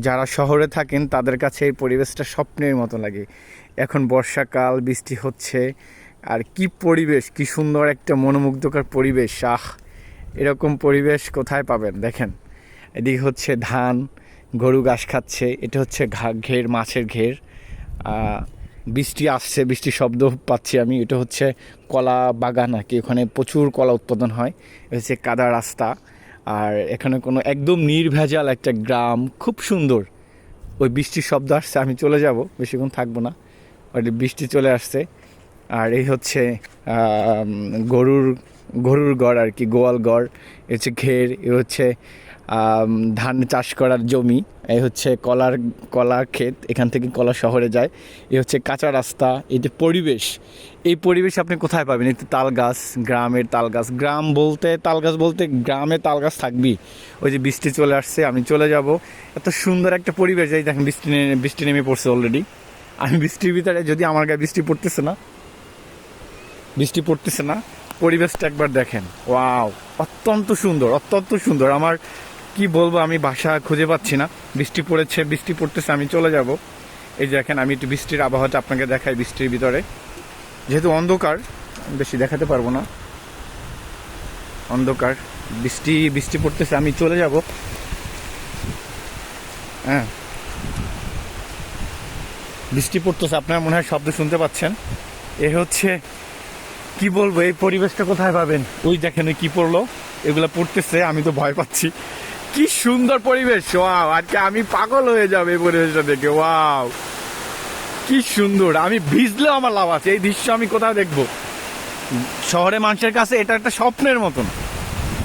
যারা শহরে থাকেন, তাদের কাছে এই পরিবেশটা স্বপ্নের মতো লাগে। এখন বর্ষাকাল, বৃষ্টি হচ্ছে, আর কি পরিবেশ, কি সুন্দর একটা মনোমুগ্ধকর পরিবেশ, আহ! এরকম পরিবেশ কোথায় পাবেন? দেখেন, এদিকে হচ্ছে ধান, গরু ঘাস খাচ্ছে, এটা হচ্ছে ঘা, ঘের, মাছের ঘের। বৃষ্টি আসছে, বৃষ্টির শব্দ পাচ্ছি আমি, এটা হচ্ছে কলা বাগান আর কি, ওখানে প্রচুর কলা উৎপাদন হয়। এটা হচ্ছে কাদা রাস্তা। আর এখানে কোনো একদম নির্ভেজাল একটা গ্রাম, খুব সুন্দর। ওই বৃষ্টির শব্দ আসছে, আমি চলে যাব, বেশিক্ষণ থাকব না। ওই বৃষ্টি চলে আসছে। আর এই হচ্ছে গরুর গরুর গড় আর কি, গোয়াল গড় এ হচ্ছে ঘের এ হচ্ছে ধান চাষ করার জমি, এই হচ্ছে কলার কলার ক্ষেত, এখান থেকে কলা শহরে যায়। এ হচ্ছে কাঁচা রাস্তা, এই যে পরিবেশ, এই পরিবেশ আপনি কোথায় পাবেন? একটু তাল গাছ গ্রামের তাল গাছ গ্রাম বলতে তাল গাছ বলতে গ্রামে তাল গাছ থাকবি ওই যে বৃষ্টি চলে আসছে, আমি চলে যাব। এত সুন্দর একটা পরিবেশ, এই দেখেন বৃষ্টি বৃষ্টি নেমে পড়ছে অলরেডি আমি বৃষ্টির ভিতরে, যদি আমার গায়ে বৃষ্টি পড়তেছে না, বৃষ্টি পড়তেছে না, পরিবেশটা একবার দেখেন। ওয়াও, অত্যন্ত সুন্দর অত্যন্ত সুন্দর। আমার কি বলব, আমি ভাষা খুঁজে পাচ্ছি না। বৃষ্টি পড়েছে, বৃষ্টি পড়তেছে, আমি চলে যাব। এই যে দেখেন, আমি একটু বৃষ্টির আবহাওয়াটা আপনাকে দেখাই বৃষ্টির ভিতরে। যেহেতু অন্ধকার, বেশি দেখাতে পারব না। অন্ধকার, বৃষ্টি বৃষ্টি পড়তেছে, আমি চলে যাব। হ্যাঁ। বৃষ্টি পড়তেছে, আপনারা মনে হয় শব্দ শুনতে পাচ্ছেন। এ হচ্ছে, কি বলব, এই পরিবেশটা কোথায় পাবেন? ওই দেখেন কি পড়ল? এগুলো পড়তেছে, আমি তো ভয় পাচ্ছি। কি সুন্দর পরিবেশ। ওয়াও, আজকে আমি পাগল হয়ে যাবে এই পরিবেশটা দেখে, ওয়াও। কি সুন্দর, আমি ভিজলেও আমার লাভ আছে, এই দৃশ্য আমি কোথায় দেখব? শহরে মানুষের কাছে এটা একটা স্বপ্নের মতন।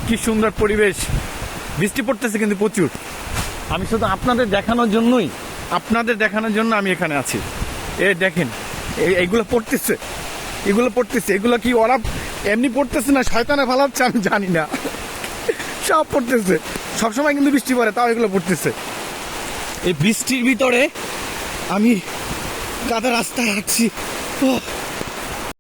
কি সুন্দর পরিবেশ, বৃষ্টি পড়তেছে কিন্তু প্রচুর। আমি শুধু আপনাদের দেখানোর জন্যই, আপনাদের দেখানোর জন্য আমি এখানে আছি। এ, দেখেন, এ- এগুলো পড়তেছে এগুলো পড়তেছে, এগুলো কি ওরা এমনি পড়তেছে না? শয়তানে ফালাচ্ছে, আমি জানি না। সব পড়তেছে। সবসময় কিন্তু বৃষ্টি পড়ে তাও এগুলো পড়তেছে। এই বৃষ্টির ভিতরে আমি কাদা রাস্তায় হাঁটছি।